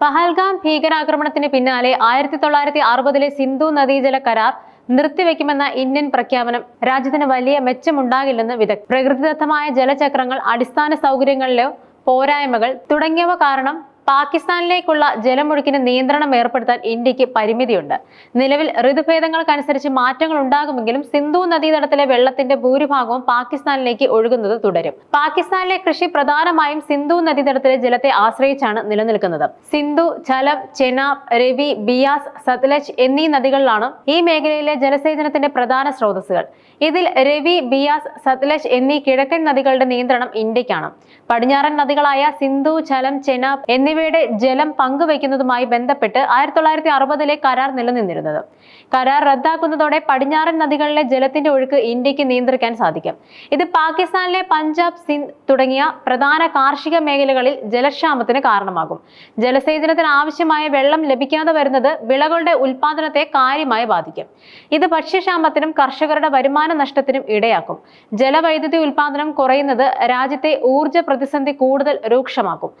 പഹൽഗാം ഭീകരാക്രമണത്തിന് പിന്നാലെ ആയിരത്തി തൊള്ളായിരത്തി അറുപതിലെ സിന്ധു നദീജല കരാർ നിർത്തിവെക്കുമെന്ന ഇന്ത്യൻ പ്രഖ്യാപനം രാജ്യത്തിന് വലിയ മെച്ചമുണ്ടാകില്ലെന്ന് വിദഗ്ധ പ്രകൃതിദത്തമായ ജലചക്രങ്ങൾ അടിസ്ഥാന സൗകര്യങ്ങളിലെ പോരായ്മകൾ തുടങ്ങിയവ കാരണം പാകിസ്ഥാനിലേക്കുള്ള ജലമൊഴുക്കിന് നിയന്ത്രണം ഏർപ്പെടുത്താൻ ഇന്ത്യയ്ക്ക് പരിമിതിയുണ്ട്. നിലവിൽ ഋതുഭേദങ്ങൾക്കനുസരിച്ച് മാറ്റങ്ങൾ ഉണ്ടാകുമെങ്കിലും സിന്ധു നദീതടത്തിലെ വെള്ളത്തിന്റെ ഭൂരിഭാഗവും പാകിസ്ഥാനിലേക്ക് ഒഴുകുന്നത് തുടരും. പാകിസ്ഥാനിലെ കൃഷി പ്രധാനമായും സിന്ധു നദീതടത്തിലെ ജലത്തെ ആശ്രയിച്ചാണ് നിലനിൽക്കുന്നത്. സിന്ധു ചലം ചെനാബ് രവി ബിയാസ് സത്ലജ് എന്നീ നദികളിലാണ് ഈ മേഖലയിലെ ജലസേചനത്തിന്റെ പ്രധാന സ്രോതസ്സുകൾ. ഇതിൽ രവി ബിയാസ് സത്ലജ് എന്നീ കിഴക്കൻ നദികളുടെ നിയന്ത്രണം ഇന്ത്യക്കാണ്. പടിഞ്ഞാറൻ നദികളായ സിന്ധു ഝലം ചെനാബ് എന്നിവയുടെ ജലം പങ്കുവയ്ക്കുന്നതുമായി ബന്ധപ്പെട്ട് ആയിരത്തി തൊള്ളായിരത്തി അറുപതിലെ കരാർ നിലനിന്നിരുന്നത്. കരാർ റദ്ദാക്കുന്നതോടെ പടിഞ്ഞാറൻ നദികളിലെ ജലത്തിന്റെ ഒഴുക്ക് ഇന്ത്യയ്ക്ക് നിയന്ത്രിക്കാൻ സാധിക്കും. ഇത് പാകിസ്ഥാനിലെ പഞ്ചാബ് സിന്ധ് തുടങ്ങിയ പ്രധാന കാർഷിക മേഖലകളിൽ ജലക്ഷാമത്തിന് കാരണമാകും. ജലസേചനത്തിന് ആവശ്യമായ വെള്ളം ലഭിക്കാതെ വരുന്നത് വിളകളുടെ ഉൽപാദനത്തെ കാര്യമായി ബാധിക്കും. ഇത് ഭക്ഷ്യക്ഷാമത്തിനും കർഷകരുടെ വരുമാന നഷ്ടത്തിനും ഇടയാക്കും. ജലവൈദ്യുതി ഉൽപാദനം കുറയുന്നത് രാജ്യത്തെ ഊർജ പ്രതിസന്ധി കൂടുതൽ രൂക്ഷമാക്കും.